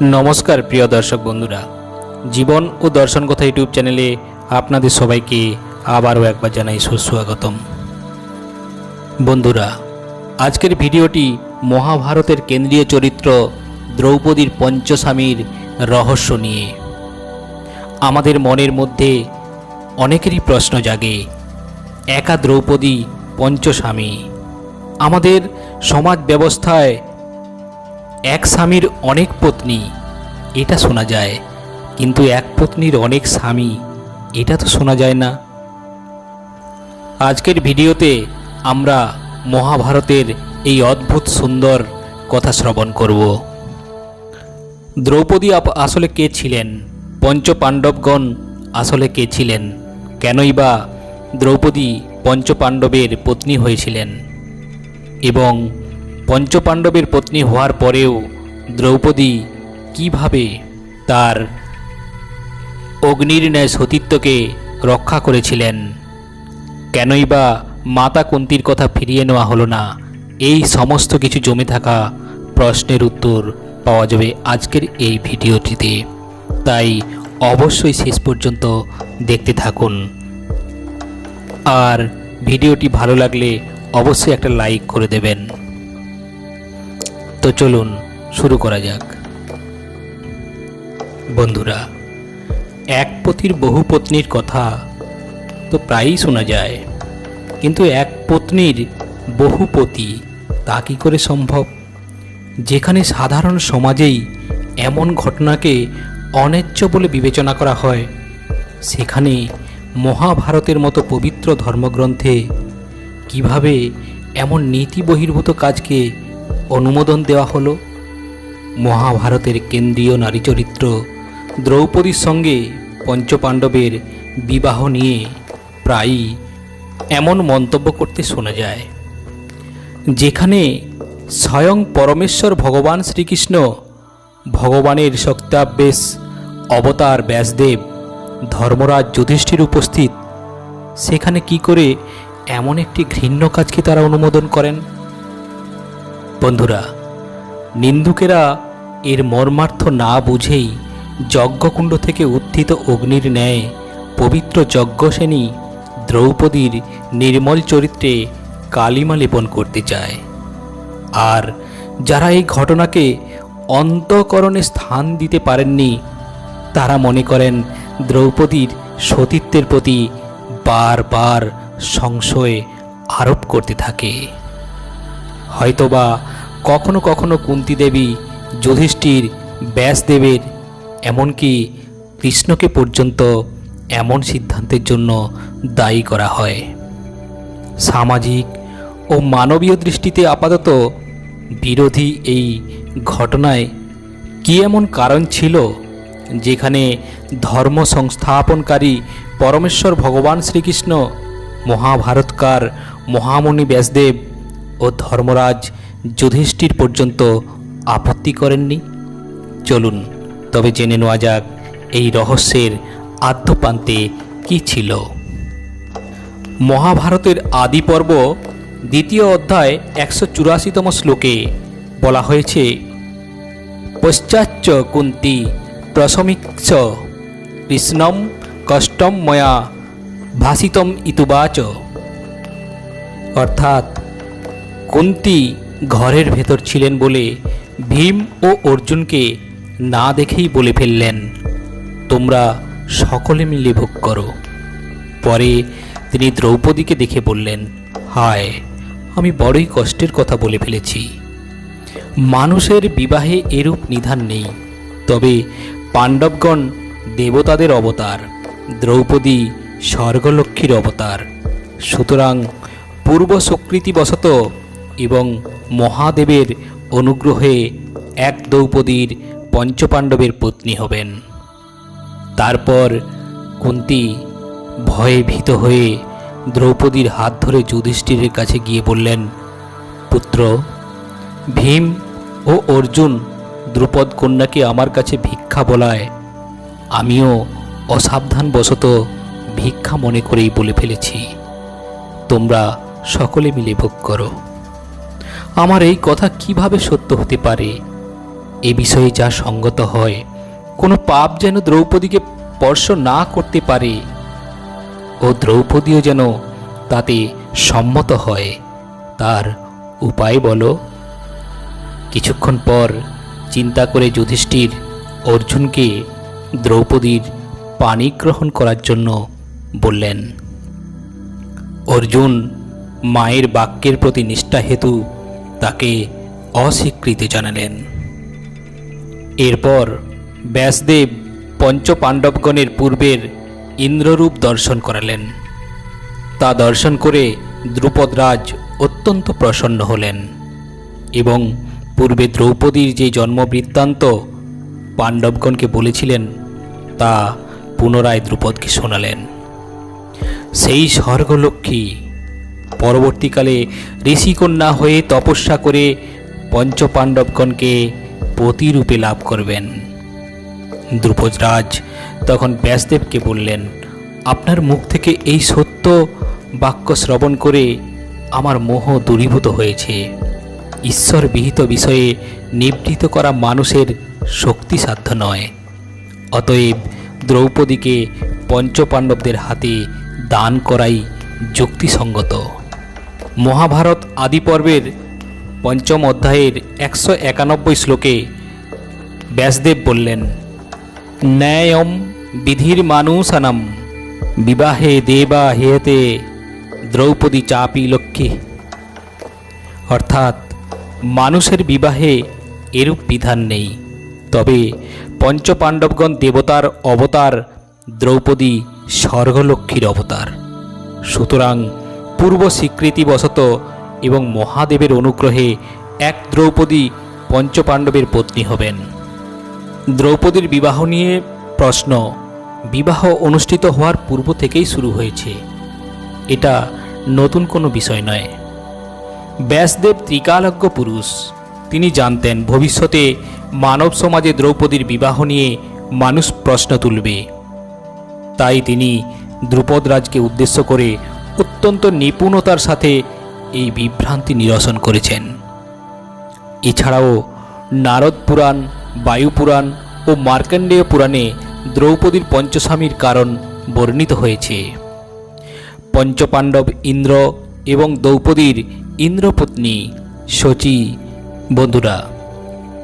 নমস্কার প্রিয় দর্শক বন্ধুরা। জীবন ও দর্শন কথা ইউটিউব চ্যানেলে আপনাদের সবাইকে আবারও একবার জানাই সুস্বাগতম। বন্ধুরা, আজকের ভিডিওটি মহাভারতের কেন্দ্রীয় চরিত্র দ্রৌপদীর পঞ্চস্বামীর রহস্য নিয়ে। আমাদের মনের মধ্যে অনেকেরই প্রশ্ন জাগে, একা দ্রৌপদী পঞ্চস্বামী? আমাদের সমাজ ব্যবস্থায় এক স্বামীর অনেক পত্নী, এটা শোনা যায়। কিন্তু এক পত্নীর অনেক স্বামী, এটা তো শোনা যায় না। আজকের ভিডিওতে আমরা মহাভারতের এই অদ্ভুত সুন্দর কথা শ্রবণ করব। দ্রৌপদী আসলে কে ছিলেন? পঞ্চ পাণ্ডবগণ আসলে কে ছিলেন? কেনই বা দ্রৌপদী পঞ্চ পাণ্ডবের পত্নী হয়েছিলেন? এবং পঞ্চপাণ্ডবের পত্নী হওয়ার পরেও দ্রৌপদী কীভাবে তার অগ্নির ন্যায় সতীত্বকে রক্ষা করেছিলেন? কেনই বা মাতা কুন্তির কথা ফিরিয়ে নেওয়া হলো না? এই সমস্ত কিছু জমে থাকা প্রশ্নের উত্তর পাওয়া যাবে আজকের এই ভিডিওটিতে। তাই অবশ্যই শেষ পর্যন্ত দেখতে থাকুন। আর ভিডিওটি ভালো লাগলে অবশ্যই একটা লাইক করে দেবেন। তো চলুন শুরু করা যাক। বন্ধুরা, এক পতির বহু পত্নীর কথা তো প্রায়ই শোনা যায়, কিন্তু এক পত্নীর বহু পতি তা কী করে সম্ভব? যেখানে সাধারণ সমাজেই এমন ঘটনাকে অন্যায্য বলে বিবেচনা করা হয়, সেখানে মহাভারতের মতো পবিত্র ধর্মগ্রন্থে কীভাবে এমন নীতি বহির্ভূত কাজকে অনুমোদন দেওয়া হলো। মহাভারতের কেন্দ্রীয় নারী চরিত্র দ্রৌপদীর সঙ্গে পঞ্চপাণ্ডবের বিবাহ নিয়ে প্রায়ই এমন মন্তব্য করতে শোনা যায়, যেখানে স্বয়ং পরমেশ্বর ভগবান শ্রীকৃষ্ণ ভগবানের শক্তাবেশ অবতার ব্যাসদেব ধর্মরাজ যুধিষ্ঠির উপস্থিত। সেখানে কি করে এমন একটি ঘৃণ্য কাজকে তারা অনুমোদন করেন? বন্ধুরা, নিন্দুকেরা এর মর্মার্থ না বুঝেই যজ্ঞকুণ্ড থেকে উত্থিত অগ্নির ন্যায় পবিত্র যজ্ঞসেনী দ্রৌপদীর নির্মল চরিত্রে কালিমা লেপন করতে চায়। আর যারা এই ঘটনাকে অন্তকরণে স্থান দিতে পারেননি, তারা মনে করেন দ্রৌপদীর সতীত্বের প্রতি বারবার সংশয় আরোপ করতে থাকে। হয়তোবা কখনো কখনো কুন্তি দেবী যুধিষ্ঠির ব্যাসদেবের এমনকি কৃষ্ণকে পর্যন্ত এমন সিদ্ধান্তের জন্য দায়ী করা হয়। সামাজিক ও মানবীয় দৃষ্টিতে আপাতত বিরোধী এই ঘটনায় কি এমন কারণ ছিল যেখানে ধর্ম সংস্থাপনকারী পরমেশ্বর ভগবান শ্রীকৃষ্ণ, মহাভারতকার মহামণি ব্যাসদেব ও ধর্মরাজ যুধিষ্ঠির পর্যন্ত আপত্তি করেননি? চলুন, তবে জেনে নেওয়া যাক, এই রহস্যের আদ্যপ্রান্তে কি ছিল। মহাভারতের আদি পর্ব দ্বিতীয় অধ্যায় একশো চুরাশিতম শ্লোকে বলা হয়েছে, পশ্চাচ্চ কুন্তি প্রশমিক্ষ কৃষ্ণম কষ্টম ময়া ভাসিতম ইতুবাচ অর্থাৎ কুন্তি ঘরের ভেতর ছিলেন বলে ভীম ও অর্জুনকে না দেখেই বলে ফেললেন, তোমরা সকলে মিলে ভোগ করো। পরে তিনি দ্রৌপদীকে দেখে বললেন, হায়, আমি বড়ই কষ্টের কথা বলে ফেলেছি। মানুষের বিবাহে এরূপ নিধান নেই। তবে পাণ্ডবগণ দেবতাদের অবতার, দ্রৌপদী স্বর্গলক্ষ্মীর অবতার। সুতরাং পূর্ব স্বীকৃতিবশত এবং মহাদেবের অনুগ্রহে এক দ্রৌপদীর পঞ্চপাণ্ডবের পত্নী হবেন। তারপর কুন্তি ভয়ে ভীত হয়ে দ্রৌপদীর হাত ধরে যুধিষ্ঠিরের কাছে গিয়ে বললেন, পুত্র, ভীম ও অর্জুন দ্রুপদ কন্যাকে আমার কাছে ভিক্ষা বলায় আমিও অসাবধানবশত ভিক্ষা মনে করেই বলে ফেলেছি। তোমরা সকলে মিলে ভোগ করো। আমার এই কথা কীভাবে সত্য হতে পারে? এ বিষয়ে যা সঙ্গত হয়, কোনো পাপ যেন দ্রৌপদীকে স্পর্শ না করতে পারে, ও দ্রৌপদীও যেন তাতে সম্মত হয়। তার উপায় বলো। কিছুক্ষণ পর চিন্তা করে যুধিষ্ঠির অর্জুনকে দ্রৌপদীর পানি গ্রহণ করার জন্য বললেন, অর্জুন, মায়ের বাক্যের প্রতি নিষ্ঠা হেতু তাকে অস্বীকৃতি জানালেন। এরপর ব্যাসদেব পঞ্চপাণ্ডবগণের পূর্বের ইন্দ্ররূপ দর্শন করালেন। তা দর্শন করে দ্রুপদরাজ অত্যন্ত প্রসন্ন হলেন এবং পূর্বে দ্রৌপদীর যে জন্মবৃত্তান্ত পাণ্ডবগণকে বলেছিলেন, তা পুনরায় দ্রুপদকে শোনালেন। সেই স্বর্গলক্ষ্মী পরবর্তীকালে ঋষিকন্যা হয়ে তপস্যা করে পঞ্চপাণ্ডবগণকে পতিরূপে লাভ করবেন। দ্রুপদরাজ তখন ব্যাসদেবকে বললেন, আপনার মুখ থেকে এই সত্য বাক্য শ্রবণ করে আমার মোহ দূরীভূত হয়েছে। ঈশ্বর বিহিত বিষয়ে নিবৃত করা মানুষের শক্তিসাধ্য নয়। অতএব দ্রৌপদীকে পঞ্চপাণ্ডবদের হাতে দান করাই যুক্তিসঙ্গত। মহাভারত আদি পর্বের পঞ্চম অধ্যায়ের একশো একানব্বই শ্লোকে ব্যাসদেব বললেন, ন্যায়ম বিধির মানুষানাম বিবাহে দেবা হেয়তে দ্রৌপদী চাপি লক্ষ্মী অর্থাৎ মানুষের বিবাহে এরূপ বিধান নেই। তবে পঞ্চপাণ্ডবগণ দেবতার অবতার দ্রৌপদী স্বর্গলক্ষ্মীর অবতার। সুতরাং পূর্ব স্বীকৃতিবশত এবং মহাদেবের অনুগ্রহে এক দ্রৌপদী পঞ্চপাণ্ডবের পত্নী হবেন। দ্রৌপদীর বিবাহ নিয়ে প্রশ্ন বিবাহ অনুষ্ঠিত হওয়ার পূর্ব থেকেই শুরু হয়েছে। এটা নতুন কোনো বিষয় নয়। ব্যাসদেব ত্রিকালজ্ঞ পুরুষ, তিনি জানতেন ভবিষ্যতে মানব সমাজে দ্রৌপদীর বিবাহ নিয়ে মানুষ প্রশ্ন তুলবে। তাই তিনি দ্রুপদরাজকে উদ্দেশ্য করে অত্যন্ত নিপুণতার সাথে এই বিভ্রান্তি নিরসন করেছেন। এছাড়াও নারদ পুরাণ, বায়ু পুরাণ ও মার্কণ্ডেয় পুরাণে দ্রৌপদীর পঞ্চস্বামীর কারণ বর্ণিত হয়েছে। পঞ্চপাণ্ডব ইন্দ্র এবং দ্রৌপদীর ইন্দ্রপত্নী শচী, বন্ধুরা,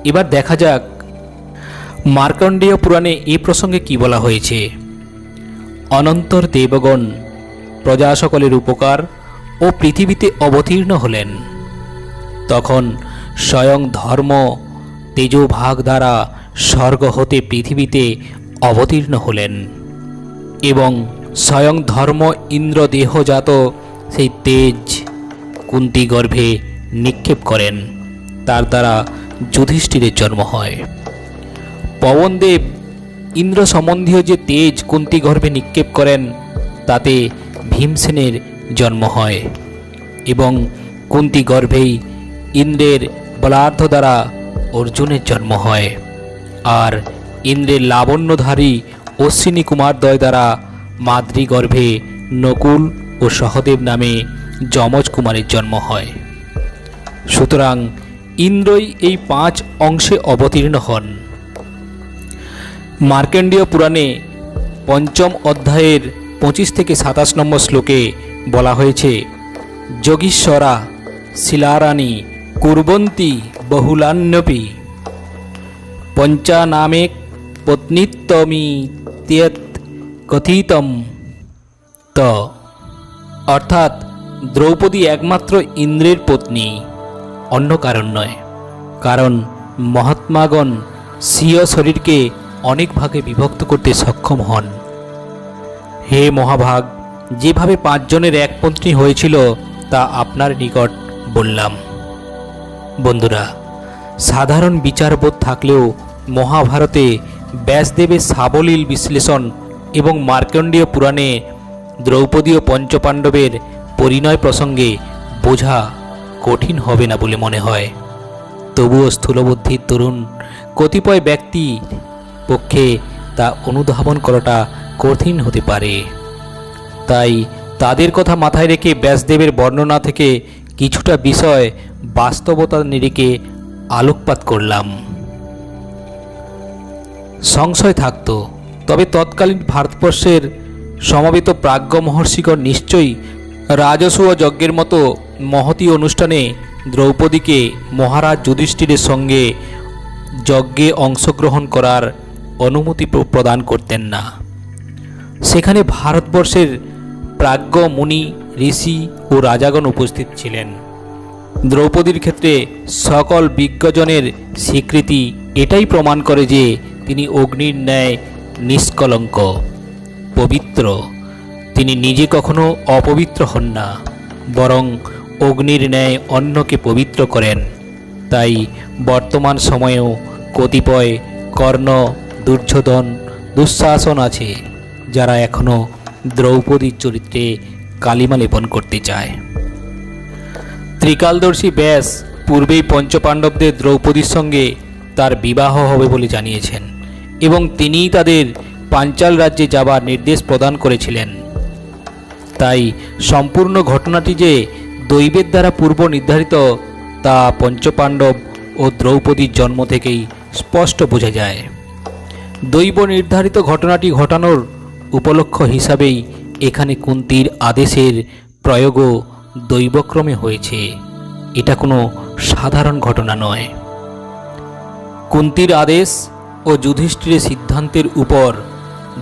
এবার দেখা যাক মার্কণ্ডেয় পুরাণে এ প্রসঙ্গে কি বলা হয়েছে। অনন্তর দেবগণ প্রজা সকলের উপকার ও পৃথিবীতে অবতীর্ণ হলেন। তখন স্বয়ং ধর্ম তেজভাগ দ্বারা স্বর্গ হতে পৃথিবীতে অবতীর্ণ হলেন এবং স্বয়ং ধর্ম ইন্দ্র দেহজাত সেই তেজ কুন্তি গর্ভে নিক্ষেপ করেন। তার দ্বারা যুধিষ্ঠিরের জন্ম হয়। পবনদেব ইন্দ্র সম্বন্ধীয় যে তেজ কুন্তি গর্ভে নিক্ষেপ করেন, তাতে ভীমসেনের জন্ম হয় এবং কুন্তি গর্ভেই ইন্দ্রের বলার্ধ দ্বারা অর্জুনের জন্ম হয়। আর ইন্দ্রের লাবণ্যধারী অশ্বিনী কুমারদ্বয় দ্বারা মাতৃগর্ভে নকুল ও সহদেব নামে যমজ কুমারের জন্ম হয়। সুতরাং ইন্দ্রই এই পাঁচ অংশে অবতীর্ণ হন। মার্কেন্ডীয় পুরাণে পঞ্চম অধ্যায়ের পঁচিশ থেকে সাতাশ নম্বর শ্লোকে বলা হয়েছে, যোগীশ্বরা শিলারানী কুর্বন্তী বহুলান্যপি পঞ্চানামে পত্নীত্বমি ত্যেত কথিতম ত। অর্থাৎ দ্রৌপদী একমাত্র ইন্দ্রের পত্নী, অন্য কারণ নয়। কারণ মহাত্মাগণ স্বীয় শরীরকে অনেক ভাগে বিভক্ত করতে সক্ষম হন। হে মহাভাগ, যেভাবে পাঁচজনের এক পত্নী হয়েছিল, তা আপনার নিকট বললাম। বন্ধুরা, সাধারণ বিচারবোধ থাকলেও মহাভারতে ব্যাসদেবের সাবলীল বিশ্লেষণ এবং মার্কণ্ডীয় পুরাণে দ্রৌপদী ও পঞ্চপাণ্ডবের পরিণয় প্রসঙ্গে বোঝা কঠিন হবে না বলে মনে হয়। তবুও স্থূলবুদ্ধির তরুণ কতিপয় ব্যক্তি পক্ষে তা অনুধাবন করাটা কঠিন হতে পারে। তাই তাদের কথা মাথায় রেখে ব্যাসদেবের বর্ণনা থেকে কিছুটা বিষয় বাস্তবতার নিরিখে আলোকপাত করলাম। সংশয় থাকত, তবে তৎকালীন ভারতবর্ষের সমবেত প্রাজ্ঞ মহর্ষিগণ নিশ্চয়ই রাজসূয় যজ্ঞের মতো মহতি অনুষ্ঠানে দ্রৌপদীকে মহারাজ যুধিষ্ঠিরের সঙ্গে যজ্ঞে অংশগ্রহণ করার অনুমতি প্রদান করতেন না। সেখানে ভারতবর্ষের প্রাজ্ঞ মুনি, ঋষি ও রাজাগণ উপস্থিত ছিলেন। দ্রৌপদীর ক্ষেত্রে সকল বিজ্ঞজনের স্বীকৃতি এটাই প্রমাণ করে যে তিনি অগ্নির ন্যায় নিষ্কলঙ্ক, পবিত্র। তিনি নিজে কখনো অপবিত্র হন না, বরং অগ্নির ন্যায় অন্যকে পবিত্র করেন। তাই বর্তমান সময়েও কতিপয় কর্ণ দুর্যোধন দুঃশাসন আছে, যারা এখনও দ্রৌপদীর চরিত্রে কালিমা লেপন করতে চায়। ত্রিকালদর্শী ব্যাস পূর্বেই পঞ্চপাণ্ডবদের দ্রৌপদীর সঙ্গে তার বিবাহ হবে বলে জানিয়েছেন এবং তিনিই তাদের পাঞ্চাল রাজ্যে যাবার নির্দেশ প্রদান করেছিলেন। তাই সম্পূর্ণ ঘটনাটি যে দৈবের দ্বারা পূর্ব নির্ধারিত তা পঞ্চপাণ্ডব ও দ্রৌপদীর জন্ম থেকেই স্পষ্ট বোঝা যায়। দৈব নির্ধারিত ঘটনাটি ঘটানোর উপলক্ষ হিসাবেই এখানে কুন্তির আদেশের প্রয়োগও দৈবক্রমে হয়েছে। এটা কোনো সাধারণ ঘটনা নয়। কুন্তির আদেশ ও যুধিষ্ঠিরের সিদ্ধান্তের উপর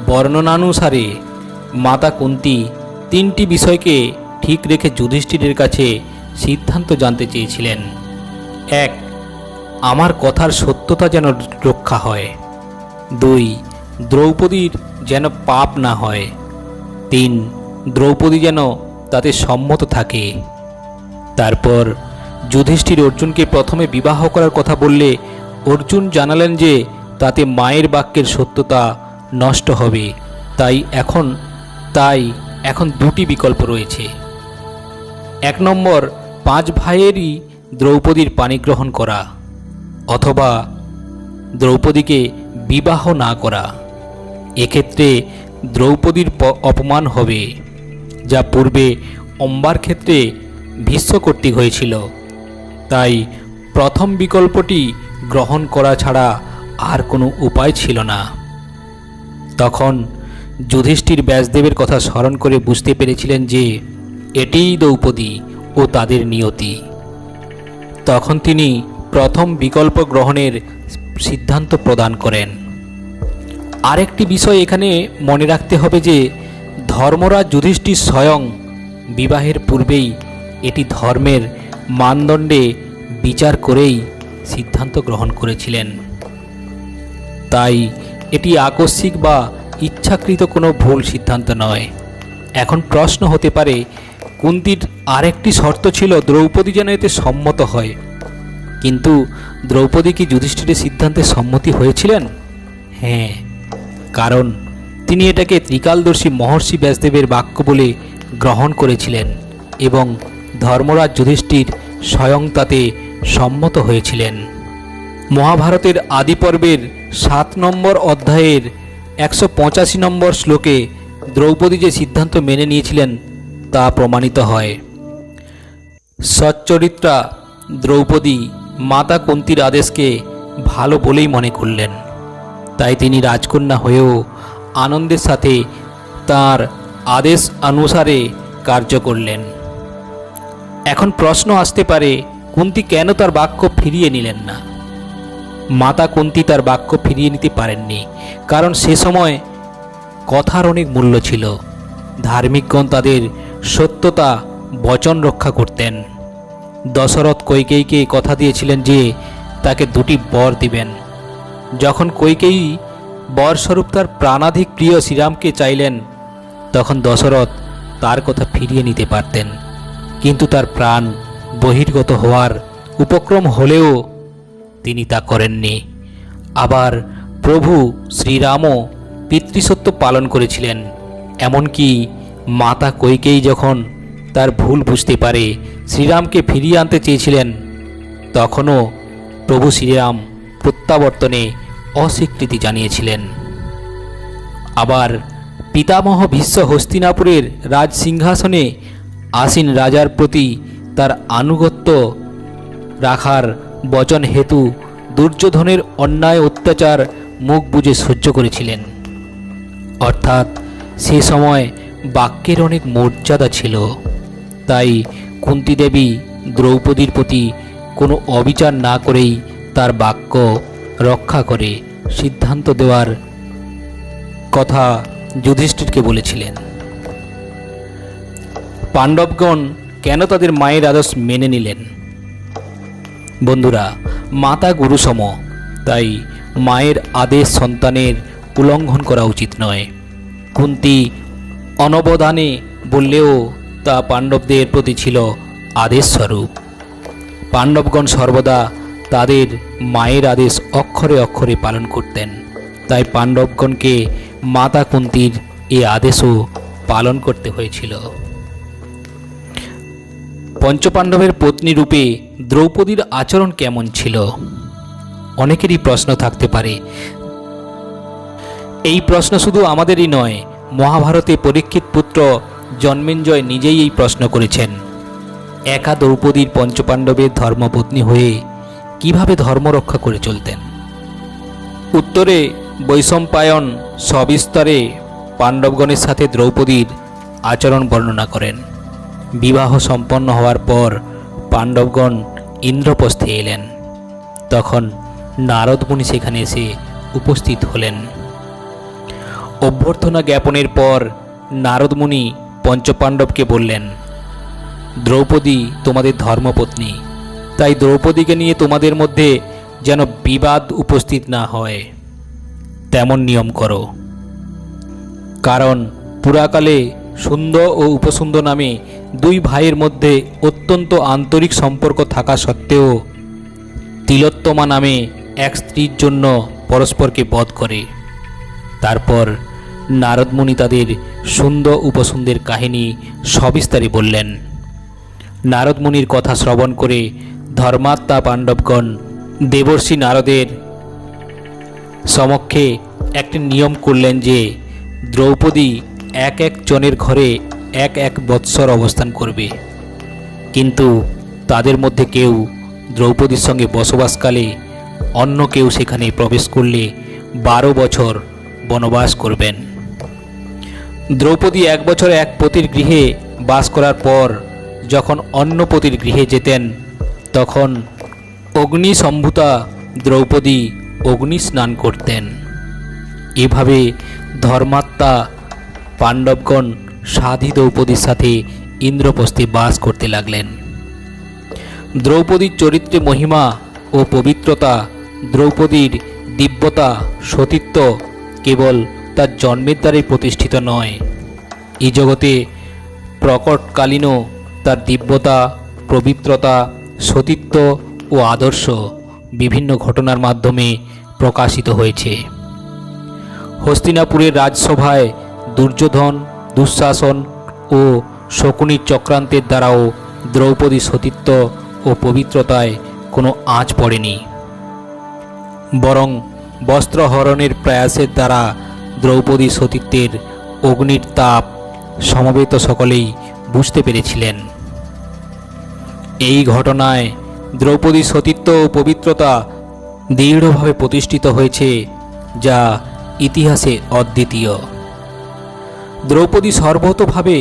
বর্ণনানুসারে মাতা কুন্তি তিনটি বিষয়কে ঠিক রেখে যুধিষ্ঠিরের কাছে সিদ্ধান্ত জানতে চেয়েছিলেন। এক, আমার কথার সত্যতা যেন রক্ষা হয়। দুই, দ্রৌপদীর যেন পাপ না হয়। তিন, দ্রৌপদী যেন তাতে সম্মত থাকে। তারপর যুধিষ্ঠির অর্জুনকে প্রথমে বিবাহ করার কথা বললে অর্জুন জানালেন যে তাতে মায়ের বাক্যের সত্যতা নষ্ট হবে। তাই এখন তাই এখন দুটি বিকল্প রয়েছে। এক নম্বর, পাঁচ ভাইয়েরই দ্রৌপদীর পানি গ্রহণ করা। অথবা দ্রৌপদীকে বিবাহ না করা। এক্ষেত্রে দ্রৌপদীর অপমান হবে, যা পূর্বে অম্বার ক্ষেত্রে ভীষ্ম হয়েছিল। তাই প্রথম বিকল্পটি গ্রহণ করা ছাড়া আর কোনো উপায় ছিল না। তখন যুধিষ্ঠির ব্যাসদেবের কথা স্মরণ করে বুঝতে পেরেছিলেন যে, এটিই দ্রৌপদী ও তাদের নিয়তি। তখন তিনি প্রথম বিকল্প গ্রহণের সিদ্ধান্ত প্রদান করেন। আরেকটি বিষয় এখানে মনে রাখতে হবে যে, ধর্মরাজ যুধিষ্ঠির স্বয়ং বিবাহের পূর্বেই এটি ধর্মের মানদণ্ডে বিচার করেই সিদ্ধান্ত গ্রহণ করেছিলেন। তাই এটি আকস্মিক বা ইচ্ছাকৃত কোনো ভুল সিদ্ধান্ত নয়। এখন প্রশ্ন হতে পারে, কুন্তির আরেকটি শর্ত ছিল দ্রৌপদী যেন এতে সম্মত হয়। কিন্তু দ্রৌপদী কি যুধিষ্ঠিরের সিদ্ধান্তে সম্মতি হয়েছিলেন? হ্যাঁ কারণ তিনি এটাকে ত্রিকালদর্শী মহর্ষি ব্যাসদেবের বাক্য বলে গ্রহণ করেছিলেন এবং ধর্মরাজ যুধিষ্ঠির স্বয়ং তাতে সম্মত হয়েছিলেন। মহাভারতের আদিপর্বের সাত নম্বর অধ্যায়ের একশো পঁচাশি নম্বর শ্লোকে দ্রৌপদী যে সিদ্ধান্ত মেনে নিয়েছিলেন তা প্রমাণিত হয়। সচ্চরিত্রা দ্রৌপদী মাতা কুন্তির আদেশকে ভালো বলেই মনে করলেন। তাই তিনি রাজকন্যা হয়েও আনন্দের সাথে তার আদেশ অনুসারে কার্য করলেন। এখন প্রশ্ন আসতে পারে, কুন্তি কেন তার বাক্য ফিরিয়ে নিলেন না? মাতা কুন্তি তার বাক্য ফিরিয়ে নিতে পারেননি, কারণ সে সময় কথার অনেক মূল্য ছিল। ধার্মিকগণ তাদের সত্যতা, বচন রক্ষা করতেন। দশরথ কৈকেয়ীকে কথা দিয়েছিলেন যে, তাকে দুটি বর দিবেন। যখন কৈকেয়ী বরস্বরূপ তার প্রাণাধিক প্রিয় শ্রীরামকে চাইলেন, তখন দশরথ তার কথা ফিরিয়ে নিতে পারতেন। কিন্তু তার প্রাণ বহির্গত হওয়ার উপক্রম হলেও তিনি তা করেননি। আবার প্রভু শ্রীরামও পিতৃসত্য পালন করেছিলেন, এমনকি মাতা কৈকেয়ী যখন তার ভুল বুঝতে পারে। শ্রীরামকে ফিরিয়ে আনতে চেয়েছিলেন। তখনও প্রভু শ্রীরাম প্রত্যাবর্তনে অস্বীকৃতি জানিয়েছিলেন। আবার পিতামহ ভীষ্ম হস্তিনাপুরের রাজ সিংহাসনে আসীন রাজার প্রতি তার আনুগত্য রাখার বচন হেতু দুর্যোধনের অন্যায় অত্যাচার মুখ বুজে সহ্য করেছিলেন। অর্থাৎ সে সময় বাক্যের অনেক মর্যাদা ছিল। তাই কুন্তি দেবী দ্রৌপদীর প্রতি কোনো অবিচার না করেই তার বাক্য রক্ষা করে সিদ্ধান্ত দেওয়ার কথা যুধিষ্ঠিরকে বলেছিলেন। পাণ্ডবগণ কেন তাদের মায়ের আদর্শ মেনে নিলেন? বন্ধুরা, মাতা গুরুসম, তাই মায়ের আদেশ সন্তানের উল্লঙ্ঘন করা উচিত নয়। কুন্তি অনবধানে বললেও তা পাণ্ডবদের প্রতি ছিল আদেশ স্বরূপ। পাণ্ডবগণ সর্বদা তাদের মায়ের আদেশ অক্ষরে অক্ষরে পালন করতেন। তাই পাণ্ডবগণকে মাতা কুন্তির এ আদেশও পালন করতে হয়েছিল। পঞ্চপাণ্ডবের পত্নী রূপে দ্রৌপদীর আচরণ কেমন ছিল? অনেকেরই প্রশ্ন থাকতে পারে। এই প্রশ্ন শুধু আমাদেরই নয়, মহাভারতে পরীক্ষিত পুত্র জন্মেঞ্জয় নিজেই এই প্রশ্ন করেছেন। একা দ্রৌপদীর পঞ্চপাণ্ডবের ধর্মপত্নী হয়ে কীভাবে ধর্ম রক্ষা করে চলতেন? উত্তরে বৈষম্পায়ন সবিস্তরে পাণ্ডবগণের সাথে দ্রৌপদীর আচরণ বর্ণনা করেন। বিবাহ সম্পন্ন হওয়ার পর পাণ্ডবগণ ইন্দ্রপ্রস্থে এলেন। তখন নারদমুনি সেখানে এসে উপস্থিত হলেন। অভ্যর্থনা জ্ঞাপনের পর নারদমুনি পঞ্চপাণ্ডবকে বললেন, দ্রৌপদী তোমাদের ধর্মপত্নী, তাই দ্রৌপদীকে নিয়ে তোমাদের মধ্যে যেন বিবাদ উপস্থিত না হয়। তেমন নিয়ম করো। কারণ পুরাকালে সুন্দর ও উপসুন্দর নামে দুই ভাইয়ের মধ্যে অত্যন্ত আন্তরিক সম্পর্ক থাকা সত্ত্বেও তিলোত্তমা নামে এক স্ত্রীর জন্য পরস্পরকে বধ করে। তারপর নারদমুনি তাদের সুন্দর উপসুন্দের কাহিনী সবিস্তারে বললেন। নারদমুনির কথা শ্রবণ করে ধর্মাত্মা পাণ্ডবগণ দেবর্ষি নারদের সমক্ষে একটি নিয়ম করলেন যে, দ্রৌপদী এক এক জনের ঘরে এক এক বৎসর অবস্থান করবে। কিন্তু তাদের মধ্যে কেউ দ্রৌপদীর সঙ্গে বসবাসকালে অন্য কেউ সেখানে প্রবেশ করলে বারো বছর বনবাস করবেন। দ্রৌপদী এক বছর এক পতির গৃহে বাস করার পর যখন অন্য পতির গৃহে যেতেন, তখন অগ্নি সম্ভূতা দ্রৌপদী অগ্নি স্নান করতেন। এভাবে ধর্মাত্মা পাণ্ডবগণ সাধী দ্রৌপদীর সাথে ইন্দ্রপ্রস্থে বাস করতে লাগলেন। দ্রৌপদীর চরিত্রে মহিমা ও পবিত্রতা, দ্রৌপদীর দিব্যতা, সতীত্ব কেবল তার জন্মের দ্বারাই প্রতিষ্ঠিত নয়। এই জগতে প্রকটকালীনও তার দিব্যতা, পবিত্রতা, সতীত্ব ও আদর্শ বিভিন্ন ঘটনার মাধ্যমে প্রকাশিত হয়েছে। হস্তিনাপুরের রাজসভায় দুর্যোধন, দুঃশাসন ও শকুনির চক্রান্তের দ্বারাও দ্রৌপদী সতীত্ব ও পবিত্রতায় কোনো আঁচ পড়েনি। বরং বস্ত্রহরণের প্রয়াসের দ্বারা দ্রৌপদী সতীত্বের অগ্নির তাপ সমবেত সকলেই বুঝতে পেরেছিলেন। এই ঘটনায় দ্রৌপদী সতীত্ব ও পবিত্রতা দৃঢ়ভাবে প্রতিষ্ঠিত হয়েছে, যা ইতিহাসে অদ্বিতীয়। দ্রৌপদী সর্বতভাবে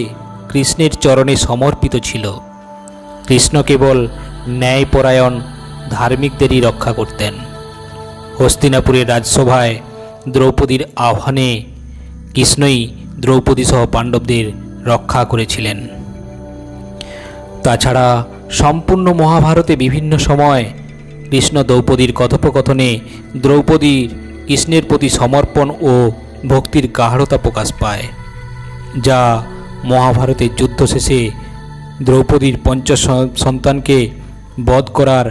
কৃষ্ণের চরণে সমর্পিত ছিল। কৃষ্ণ কেবল ন্যায়পরায়ণ ধার্মিকদেরই রক্ষা করতেন। হস্তিনাপুরের রাজসভায় দ্রৌপদীর আহ্বানে কৃষ্ণই দ্রৌপদী সহ পাণ্ডবদের রক্ষা করেছিলেন। তাছাড়া সম্পূর্ণ মহাভারতে বিভিন্ন সময় কৃষ্ণ দ্রৌপদীর কথোপকথনে দ্রৌপদীর কৃষ্ণের প্রতি সমর্পণ ও ভক্তির গাঢ়তা প্রকাশ পায়, যা মহাভারতের যুদ্ধ শেষে দ্রৌপদীর পঞ্চ সন্তানকে বধ করার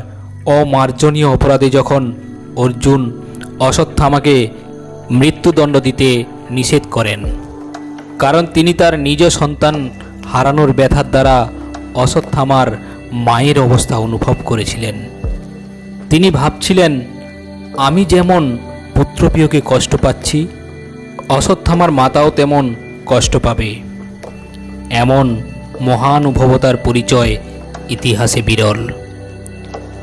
অমার্জনীয় অপরাধে যখন অর্জুন অশ্বত্থামাকে মৃত্যুদণ্ড দিতে নিষেধ করেন। কারণ তিনি তার নিজ সন্তান হারানোর ব্যথার দ্বারা অশ্বত্থামার মায়ের অবস্থা অনুভব করেছিলেন। তিনি ভাবছিলেন, আমি যেমন পুত্রপ্রিয়কে কষ্ট পাচ্ছি অশ্বত্থামার মাতাও তেমন কষ্ট পাবে। এমন মহানুভবতার পরিচয় ইতিহাসে বিরল।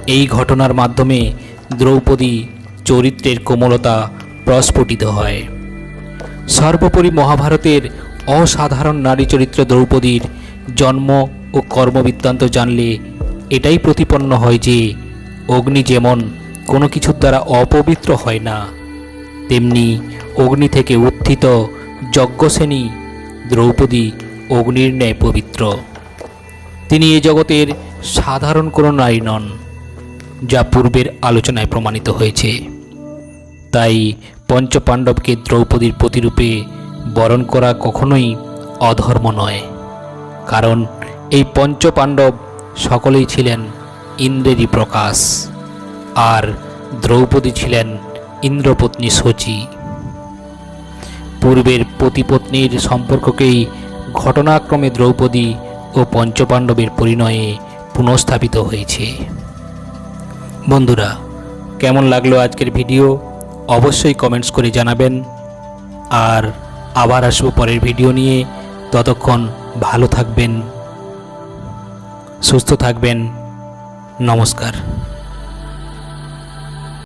এই ঘটনার মাধ্যমে দ্রৌপদী চরিত্রের কোমলতা প্রস্ফুটিত হয়। সর্বোপরি মহাভারতের অসাধারণ নারী চরিত্র দ্রৌপদীর জন্ম ও কর্মবৃত্তান্ত জানলে এটাই প্রতিপন্ন হয় যে, অগ্নি যেমন কোনো কিছুর দ্বারা অপবিত্র হয় না, তেমনি অগ্নি থেকে উত্থিত যজ্ঞসেনী দ্রৌপদী অগ্নির ন্যায় পবিত্র। তিনি এ জগতের সাধারণ কোনো নারী নন, যা পূর্বের আলোচনায় প্রমাণিত হয়েছে। তাই পঞ্চপাণ্ডবকে দ্রৌপদীর প্রতিরূপে বরণ করা কখনোই অধর্ম নয়। কারণ এই পঞ্চপাণ্ডব সকলেই ছিলেন ইন্দ্রেরই প্রকাশ, আর দ্রৌপদী ছিলেন ইন্দ্রপত্নী শচী। পূর্বের পতিপত্নীর সম্পর্ককেই ঘটনাক্রমে দ্রৌপদী ও পঞ্চপাণ্ডবের পরিণয়ে পুনঃস্থাপিত হয়েছে। বন্ধুরা, কেমন লাগল আজকের ভিডিও? অবশ্যই কমেন্টস করে জানাবেন। আর আবার আসব পরের ভিডিও নিয়ে। ততক্ষণ ভালো থাকবেন, সুস্থ থাকবেন। নমস্কার।